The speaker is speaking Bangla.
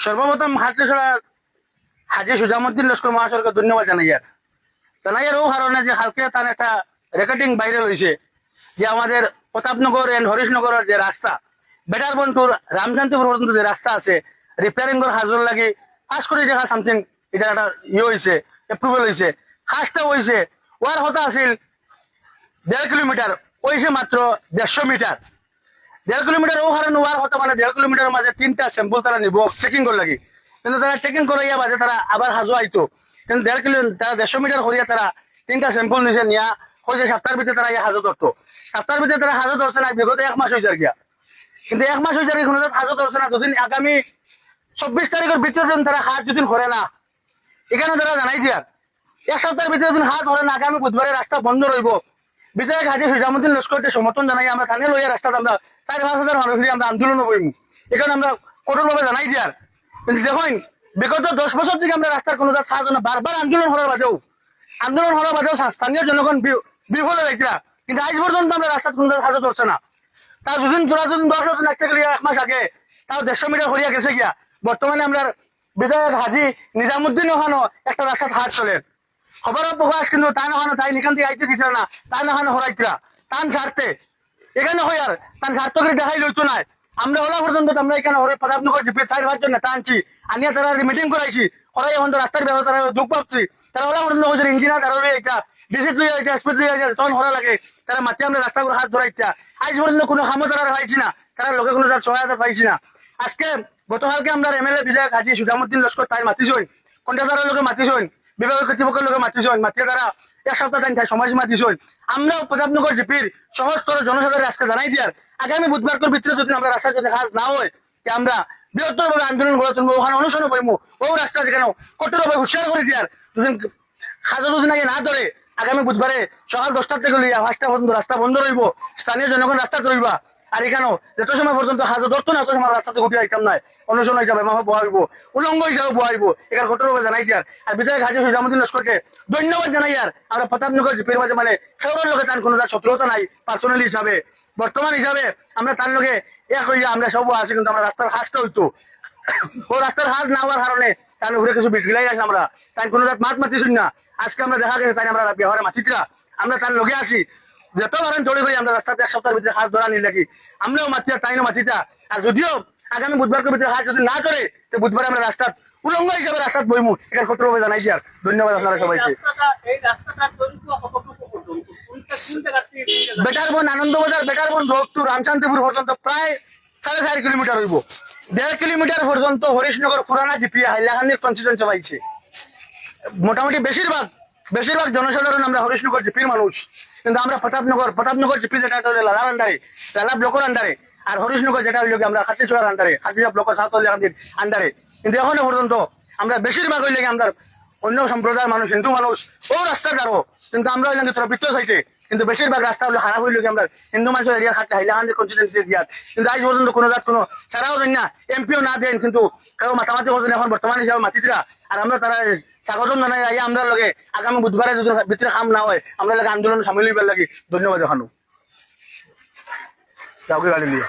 সর্বপ্রথম হাটলিছড়ার হাজি সুজামুদ্দিন লস্কর মহাশয়কে ধন্যবাদ জানাই আর জানাই ও কারণে যে হালকে তার একটা রেকর্ডিং বাইরে হয়েছে যে আমাদের প্রতাপনগর এন্ড হরিশনগরের যে রাস্তা বেটার বন্টুর রামশান্তিপুর পর্যন্ত যে রাস্তা আছে রিপেয়ারিং করে হাজর লাগে পাঁচ কোটি টাকা সামথিং এটা একটা ইয়ে হয়েছে এপ্রুভেল হয়েছে খাসটা হয়েছে ওয়ার হতা আছিল দেড় কিলোমিটার হয়েছে মাত্র দেড়শো মিটার। দেড় কিলোমিটার ও হারে নোয়ার হতো মানে দেড় কিলোমিটারের মাঝে তিনটা স্যাম্পল তারা নিব চেকিং করে লাগি। কিন্তু তারা চেকিং করাইয়া বাজে তারা আবার হাজু আইতো। কিন্তু দেড় কিলো, তারা দেড়শো মিটার করিয়া তারা তিনটা স্যাম্পল নিছে নিয়া হয়েছে সপ্তাহের ভিতরে তারা ইয়া হাজু ধরতো। সপ্তাহের ভিতরে তারা হাজু ধরছে না, বিগত এক মাস হয়েছে আর গিয়া কিন্তু এক মাস হয়েছে আর কোনো হাজু ধরছে না। দুদিন আগামী চব্বিশ তারিখের ভিতরে দিন তারা হাত যদি করে না, এখানে তারা জানাই দিয়ার। এক সপ্তাহের ভিতরে দিন হাত ধরে না, আগামী বুধবারে রাস্তা বন্ধ রইব। বিধায়ক হাজি সুজামুদ্দিন লস্করকে সমর্থন জানাই আমরা থানে লইয়া রাস্তাতে আমরা চার পাঁচ হাজার মানুষ আমরা আন্দোলনও করিম। এখানে আমরা কঠোরভাবে জানাই দিয়ার। কিন্তু দেখুন, বিগত দশ বছর থেকে আমরা রাস্তার কোনো সাহায্য না বারবার আন্দোলন হওয়ার বাজেও আন্দোলন হওয়ার বাজেও স্থানীয় জনগণ বিফল হয়েছিল কিন্তু আজ পর্যন্ত আমরা রাস্তার কোনো সাহায্য ধরছে না। তা দুদিন তোরা দুদিন দশ দিন লাগতে গেলে এক মাস আগে তাও দেড়শো মিটার হরিয়া গেছে গিয়া। বর্তমানে আমরা বিধায়ক হাজি নিজামুদ্দিন ওখানো একটা রাস্তার হাট চলেন খবরের প্রকাশ কিন্তু তাই না তাই নিখান থেকে আইতে দিছিল না তাই না হরাইতরা তান ছাড়তে এখানে হয় আর, তান স্বার্থ করে দেখাই লইতো নাই। আমরা হলা পর্যন্ত আমরা এখানে হরে প্রতাপনগর জিপে চার পাঁচ জন টানছি আনিয়া তারা মিটিং করাইছি হরাই এখন রাস্তার ব্যবস্থা দুঃখ পাচ্ছি। তারা হলা পর্যন্ত হচ্ছে ইঞ্জিনিয়ার, তারা একটা ডিসিট লইয়া যাইছে এসপি লইয়া যাইছে তখন হরা লাগে। তারা মাতি আমরা রাস্তা করে হাত ধরাইতা আজ পর্যন্ত কোনো খামো তারা পাইছি না। তারা লোকে কোনো তার সহায়তা পাইছি না। আজকে গতকালকে আমরা এমএলএ বিধায়ক হাজি সুজামুদ্দিন লস্কর তাই মাতিছই কন্ট্রাক্টরের লোকে মাতিছই বিভাগীয় কর্তৃপক্ষের লোকে মাতিছই, মাতিয়ে তারা এক সপ্তাহ টাইম সমাজসীমা দিছই আমরাও প্রতাপনগর জিপির সহজ স্তরের জনসাধারণের আজকে জানাই দিয়ার আগামী বুধবার ভিতরে যদি আমরা রাস্তা যদি কাজ না হয় আমরা বৃহত্তর ভাবে আন্দোলন গড়ে তুলবো ওখানে অনুসরণ করব ও রাস্তা যেখানে কঠোরভাবে হুঁশিয়ার করে দিয়ার দুদিন খাজা দুদিন আগে না ধরে, আগামী বুধবারে সকাল দশটা থেকে লইয়া পাঁচটা পর্যন্ত রাস্তা বন্ধ রইব। স্থানীয় জনগণ রাস্তা রইবা আর এখানেও যত সময় পর্যন্ত হাজো ধরতো না তত সময় রাস্তাতে উঠে আইতাম নাই। অনুসরণ হিসাবে মাহ বহাইব উলঙ্গ হিসাবে বহাইব এখানে কঠোরভাবে জানাই দিয়ার। আর বিধায়ক হাজি হুজামুদ্দিন লস্করকে ধন্যবাদ জানাই আর। আমরা প্রতাপনগর জিপির মাঝে মানে সেগুলোর লোকে তার কোনো শত্রুতা নাই পার্সোনালি হিসাবে। বর্তমান হিসাবে আমরা তার লোকে এক হইয়া আমরা সব আছি, কিন্তু আমরা রাস্তার হাসটা হইতো। ও রাস্তার হাত না হওয়ার কারণে তার উপরে কিছু বিগলাই আছে আমরা। তাই কোনো মাত মাতিছুন না। আজকে আমরা দেখা গেছে তাই আমরা ব্যবহারে মাতিতরা আমরা তার লগে আছি। যত বারেন দৌড়ে করি আমরা রাস্তাতে এক সপ্তাহের ভিতরে হাত ধরা নিয়ে লাগি আমরাও মাতিয়া তাই না মাতিতা আর যদিও আগামী বুধবার ভিতরে হাত যদি না করে তো বুধবার আমরা রাস্তা উলঙ্গ হিসাবে রাস্তাত বইমু। এটা কঠোরভাবে জানাই আর ধন্যবাদ আপনারা সবাইকে। বেটার বোন আনন্দবাজার বেটার বোন রোড টু রামচান্দিপুর পর্যন্ত প্রায় সাড়ে চার কিলোমিটার হইব। দেড় কিলোমিটার পর্যন্ত হরিশনগর পুরানা জিপি হাইলাকান্দির কনস্টিটুয়েন্সি পাইছে মোটামুটি বেশিরভাগ বেশিরভাগ জনসাধারণ আমরা হরিশনগর জিপির মানুষ। কিন্তু আমরা প্রতাপনগর প্রতাপনগর জিপি যেটা হলো লালার আন্ডারে লালা ব্লকের আন্ডারে আর হরিশনগর যেটা হইল কি আমরা খাতিছড়ার আন্ডারে খাতিছা ব্লকের সাতলিয়াকান্দির আন্ডারে কিন্তু এখনও পর্যন্ত আমরা বেশিরভাগ হইলে আমরা অন্য সম্প্রদায়ের মানুষ, হিন্দু মানুষ, ও রাস্তা যাব কিন্তু আমরা হইলাম কি বৃত্ত সাইটে। কিন্তু বেশিরভাগ রাস্তা হলো খারাপ হইল আমরা হিন্দু মানুষের এরিয়া খাতে হাইলাকান্দি কনস্টিটুয়েন্সি এরিয়াত কিন্তু আজ পর্যন্ত কোনো জাত, কোনো ছাড়াও দেন না এমপিও না দেন কিন্তু কেউ মাতামাতি করছেন এখন বর্তমান হিসাবে মাতিতরা, আর আমরা তারা স্বাগতম জানাই আইয়া আমরা লগে। আগামী বুধবারে যদি ভিতরে কাম না হয় আমরা লগে আন্দোলন সামিল হইবার লাগি। ধন্যবাদ এখানো কাউকে গাড়ি দিয়া।